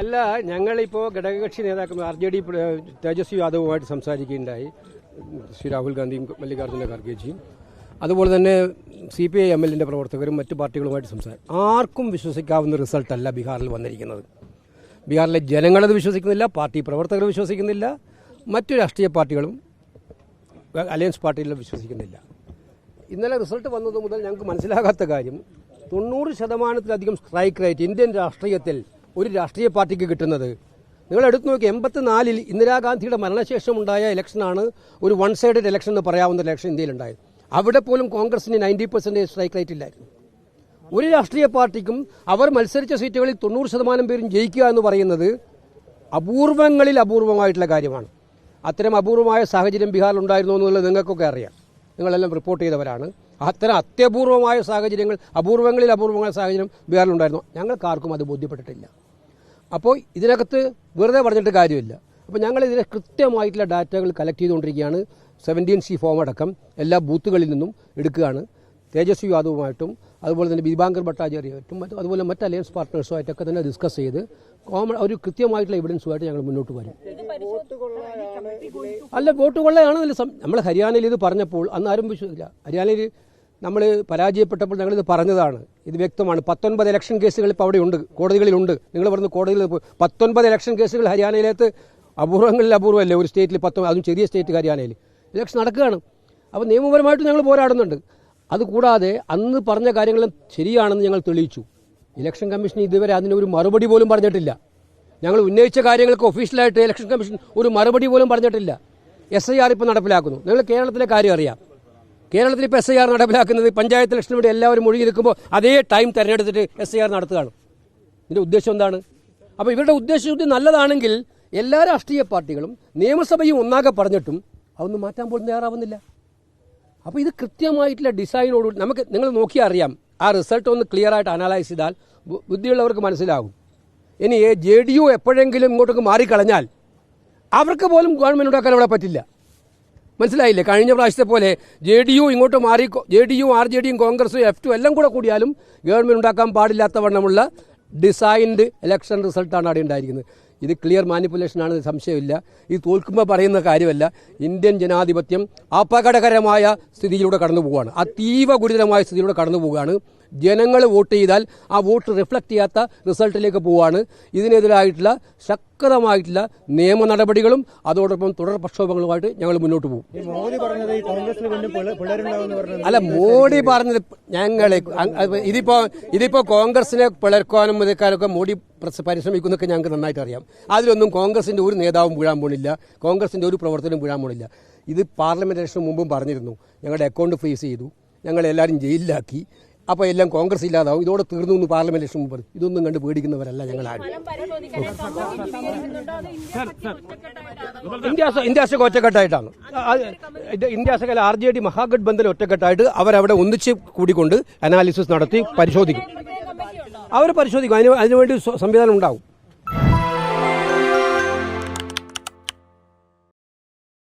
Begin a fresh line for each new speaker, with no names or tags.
അല്ല ഞങ്ങളിപ്പോൾ ഘടകകക്ഷി നേതാക്കൾ ആർ ജെ ഡി തേജസ്വി യാദവുമായിട്ട് സംസാരിക്കുകയുണ്ടായി. ശ്രീ രാഹുൽ ഗാന്ധിയും മല്ലികാർജുന ഖർഗേജിയും അതുപോലെ തന്നെ സി പി ഐ എം എല്ലിന്റെ പ്രവർത്തകരും മറ്റു പാർട്ടികളുമായിട്ട് സംസാരിക്കും ആർക്കും വിശ്വസിക്കാവുന്ന റിസൾട്ടല്ല ബീഹാറിൽ വന്നിരിക്കുന്നത്. ബീഹാറിലെ ജനങ്ങളത് വിശ്വസിക്കുന്നില്ല പാർട്ടി പ്രവർത്തകർ വിശ്വസിക്കുന്നില്ല മറ്റു രാഷ്ട്രീയ പാർട്ടികളും അലയൻസ് പാർട്ടിയിലും വിശ്വസിക്കുന്നില്ല. ഇന്നലെ റിസൾട്ട് വന്നത് മുതൽ ഞങ്ങൾക്ക് മനസ്സിലാകാത്ത കാര്യം തൊണ്ണൂറ് ശതമാനത്തിലധികം സ്ട്രൈക്ക് റേറ്റ് ഇന്ത്യൻ രാഷ്ട്രീയത്തിൽ ഒരു രാഷ്ട്രീയ പാർട്ടിക്ക് കിട്ടുന്നത്. നിങ്ങൾ എടുത്തു നോക്കി എൺപത്തിനാലിൽ ഇന്ദിരാഗാന്ധിയുടെ മരണശേഷം ഉണ്ടായ ഇലക്ഷനാണ് ഒരു വൺ സൈഡഡ് ഇലക്ഷൻ എന്ന് പറയാവുന്ന ഇലക്ഷൻ ഇന്ത്യയിലുണ്ടായത്. അവിടെ പോലും കോൺഗ്രസിന് നയന്റി പെർസെന്റേജ് സ്ട്രൈക്ക് റേറ്റ് ഇല്ലായിരുന്നു. ഒരു രാഷ്ട്രീയ പാർട്ടിക്കും അവർ മത്സരിച്ച സീറ്റുകളിൽ തൊണ്ണൂറ് ശതമാനം പേരും ജയിക്കുക എന്ന് പറയുന്നത് അപൂർവങ്ങളിൽ അപൂർവമായിട്ടുള്ള കാര്യമാണ്. അത്തരം അപൂർവമായ സാഹചര്യം ബീഹാറിൽ ഉണ്ടായിരുന്നു എന്നുള്ളത് നിങ്ങൾക്കൊക്കെ അറിയാം. നിങ്ങളെല്ലാം റിപ്പോർട്ട് ചെയ്തവരാണ്. അത്തരം അത്യപൂർവമായ സാഹചര്യങ്ങൾ അപൂർവങ്ങളിൽ അപൂർവമായ സാഹചര്യം ബീഹാറിലുണ്ടായിരുന്നു ഞങ്ങൾക്കാർക്കും അത് ബോധ്യപ്പെട്ടിട്ടില്ല. അപ്പോൾ ഇതിനകത്ത് വെറുതെ പറഞ്ഞിട്ട് കാര്യമില്ല. അപ്പോൾ ഞങ്ങൾ ഇതിനെ കൃത്യമായിട്ടുള്ള ഡാറ്റകൾ കളക്ട് ചെയ്തുകൊണ്ടിരിക്കുകയാണ്. സെവന്റീൻ സി ഫോം അടക്കം എല്ലാ ബൂത്തുകളിൽ നിന്നും എടുക്കുകയാണ്. തേജസ്വി യാദവുമായിട്ടും അതുപോലെ തന്നെ ബിബാങ്കർ ഭട്ടാചാര്യമായിട്ടും മറ്റും അതുപോലെ മറ്റ് അലയൻസ് പാർട്ട്നേഴ്സുമായിട്ടൊക്കെ തന്നെ ഡിസ്കസ് ചെയ്ത് കോമൺ ഒരു കൃത്യമായിട്ടുള്ള എവിഡൻസുമായിട്ട് ഞങ്ങൾ മുന്നോട്ട് വരും. അല്ല വോട്ട് കൊള്ളയാണെന്നല്ല നമ്മൾ ഹരിയാനയിൽ ഇത് പറഞ്ഞപ്പോൾ അന്ന് ആരും വിശ്വസിച്ചില്ല. ഹരിയാനയിൽ നമ്മൾ പരാജയപ്പെട്ടപ്പോൾ ഞങ്ങളിത് പറഞ്ഞതാണ്. ഇത് വ്യക്തമാണ്. പത്തൊൻപത് ഇലക്ഷൻ കേസുകൾ ഇപ്പോൾ അവിടെയുണ്ട്. കോടതികളിലുണ്ട്. നിങ്ങൾ പറഞ്ഞു കോടതിയിൽ പത്തൊൻപത് ഇലക്ഷൻ കേസുകൾ ഹരിയാനയിലേക്ക് അപൂർവങ്ങളിൽ അപൂർവമല്ലേ? ഒരു സ്റ്റേറ്റിൽ പത്തൊമ്പത് അതും ചെറിയ സ്റ്റേറ്റ് ഹരിയാനയിൽ. ഇലക്ഷൻ നടക്കുകയാണ്. അപ്പോൾ നിയമപരമായിട്ട് ഞങ്ങൾ പോരാടുന്നുണ്ട്. അതുകൂടാതെ അന്ന് പറഞ്ഞ കാര്യങ്ങളും ശരിയാണെന്ന് ഞങ്ങൾ തെളിയിച്ചു. ഇലക്ഷൻ കമ്മീഷൻ ഇതുവരെ അതിന് ഒരു മറുപടി പോലും പറഞ്ഞിട്ടില്ല. ഞങ്ങൾ ഉന്നയിച്ച കാര്യങ്ങൾക്ക് ഒഫീഷ്യലായിട്ട് ഇലക്ഷൻ കമ്മീഷൻ ഒരു മറുപടി പോലും പറഞ്ഞിട്ടില്ല. എസ് ഐ ആർ ഇപ്പോൾ നടപ്പിലാക്കുന്നു. നിങ്ങൾ കേരളത്തിലെ കാര്യം അറിയാം. കേരളത്തിൽ ഇപ്പോൾ എസ് ഐ ആർ നടപ്പിലാക്കുന്നത് പഞ്ചായത്ത് ഇലക്ഷന് വേണ്ടി എല്ലാവരും മുഴുകി നിൽക്കുമ്പോൾ അതേ ടൈം തിരഞ്ഞെടുത്തിട്ട് എസ് ഐ ആർ നടത്തുകയാണ്. ഇതിന്റെ ഉദ്ദേശം എന്താണ്? അപ്പോൾ ഇവരുടെ ഉദ്ദേശശുദ്ധി നല്ലതാണെങ്കിൽ എല്ലാ രാഷ്ട്രീയ പാർട്ടികളും നിയമസഭയും ഒന്നാകെ പറഞ്ഞിട്ടും അതൊന്നും മാറ്റാൻ പോലും തയ്യാറാവുന്നില്ല. അപ്പോൾ ഇത് കൃത്യമായിട്ടുള്ള ഡിസൈനോട് നമുക്ക് നിങ്ങൾ നോക്കിയാൽ അറിയാം. ആ റിസൾട്ട് ഒന്ന് ക്ലിയർ ആയിട്ട് അനലൈസ് ചെയ്താൽ ബുദ്ധിയുള്ളവർക്ക് മനസ്സിലാകും. ഇനി ജെ ഡി യു എപ്പോഴെങ്കിലും ഇങ്ങോട്ടേക്ക് മാറിക്കളഞ്ഞാൽ അവർക്ക് പോലും ഗവൺമെന്റ് ഉണ്ടാക്കാൻ അവിടെ പറ്റില്ല. മനസ്സിലായില്ലേ? കഴിഞ്ഞ പ്രാവശ്യത്തെ പോലെ ജെ ഡി യു ഇങ്ങോട്ട് മാറി J D U R J ഡിയും കോൺഗ്രസും എഫ് ടു എല്ലാം കൂടെ കൂടിയാലും ഗവൺമെന്റ് ഉണ്ടാക്കാൻ പാടില്ലാത്ത വണ്ണമുള്ള ഡിസൈൻഡ് ഇലക്ഷൻ റിസൾട്ടാണ് അവിടെ ഉണ്ടായിരിക്കുന്നത്. ഇത് ക്ലിയർ മാനിപ്പുലേഷൻ ആണ് സംശയമില്ല. ഇത് തോൽക്കുമ്പോൾ പറയുന്ന കാര്യമല്ല. ഇന്ത്യൻ ജനാധിപത്യം അപകടകരമായ സ്ഥിതിയിലൂടെ കടന്നു പോവുകയാണ്. അതീവ ഗുരുതരമായ സ്ഥിതിയിലൂടെ കടന്നു പോവുകയാണ്. ജനങ്ങൾ വോട്ട് ചെയ്താൽ ആ വോട്ട് റിഫ്ലക്ട് ചെയ്യാത്ത റിസൾട്ടിലേക്ക് പോവുകയാണ്. ഇതിനെതിരായിട്ടുള്ള ശക്തമായിട്ടുള്ള നിയമ നടപടികളും അതോടൊപ്പം തുടർ പ്രക്ഷോഭങ്ങളുമായിട്ട് ഞങ്ങൾ മുന്നോട്ട് പോകും. അല്ല മോഡി പറഞ്ഞത് ഞങ്ങളെ ഇതിപ്പോ ഇതിപ്പോ കോൺഗ്രസിനെ പിളർക്കാനും മുതക്കാനൊക്കെ മോഡി പരിശ്രമിക്കുന്നൊക്കെ ഞങ്ങൾക്ക് നന്നായിട്ട് അറിയാം അതിലൊന്നും കോൺഗ്രസിന്റെ ഒരു നേതാവും വീഴാൻ പോണില്ല. കോൺഗ്രസിന്റെ ഒരു പ്രവർത്തനം വീഴാൻ പോണില്ല. ഇത് പാർലമെന്റ് ഇലക്ഷന് മുമ്പും പറഞ്ഞിരുന്നു. ഞങ്ങളുടെ അക്കൗണ്ട് ഫ്രീസ് ചെയ്തു. ഞങ്ങളെല്ലാവരും ജയിലിലാക്കി. അപ്പോൾ എല്ലാം കോൺഗ്രസ് ഇല്ലാതാവും. ഇതോടെ തീർന്നു എന്ന് പാർലമെന്റ് ഇലക്ഷൻ മുമ്പ്. ഇതൊന്നും കണ്ട് പേടിക്കുന്നവരല്ല ഞങ്ങൾ
ഇന്ത്യ സഖ്യം ഒറ്റക്കെട്ടായിട്ടാണോ?
ഇന്ത്യ ഇന്ത്യാസൊക്കെ ഒറ്റക്കെട്ടായിട്ടാണ്. ഇന്ത്യാസൊക്കെ ആർ ജെ ഡി മഹാഗഡ്ബന്ധൻ ഒറ്റക്കെട്ടായിട്ട് അവരവിടെ ഒന്നിച്ച് കൂടിക്കൊണ്ട് അനാലിസിസ് നടത്തി പരിശോധിക്കും. അവർ പരിശോധിക്കും. അതിന് അതിനുവേണ്ടി സ്വ- സംവിധാനം ഉണ്ടാവും.